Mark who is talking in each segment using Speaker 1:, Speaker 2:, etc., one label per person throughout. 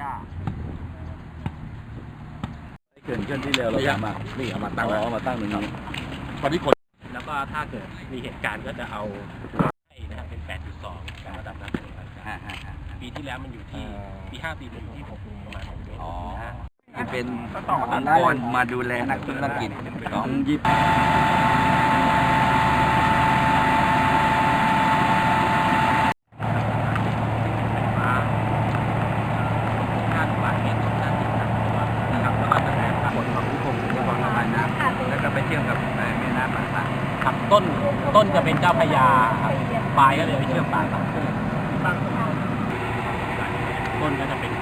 Speaker 1: จ้าเกิดขึ้นที่เร็วเราจะมา
Speaker 2: นี่เอามาตั้งไว้เอา
Speaker 1: มาตั้งหนึ่งนี้
Speaker 2: ตอนที่กน
Speaker 3: แล้วก็ถ้าเกิดมีเหตุการณ์ก็จะเอาให้นะครับเป็น 8.2การระดับน้ำทะเลปานกลางปีที่แล้วมันอยู่ที่ปีห้าปีมันอยู่ที่6ประมาณ6เมตร
Speaker 1: เป็นอันก้อนมาดูแลนักธุรกิจของญี่ปุ่น
Speaker 3: ต้นต้นจะเป็นเจ้าพระยาครับปลายก็เลยไปเชื่อมปากกับต้นต้นก็จะเป็น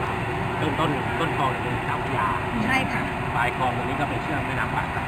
Speaker 3: ต้นต้นต้นคลองจะเป็นเจ้าพระยา
Speaker 4: ใช่ค่ะ
Speaker 3: ปลายคลองตรงนี้ก็ไปเชื่อมแม่น้ำป่าสัก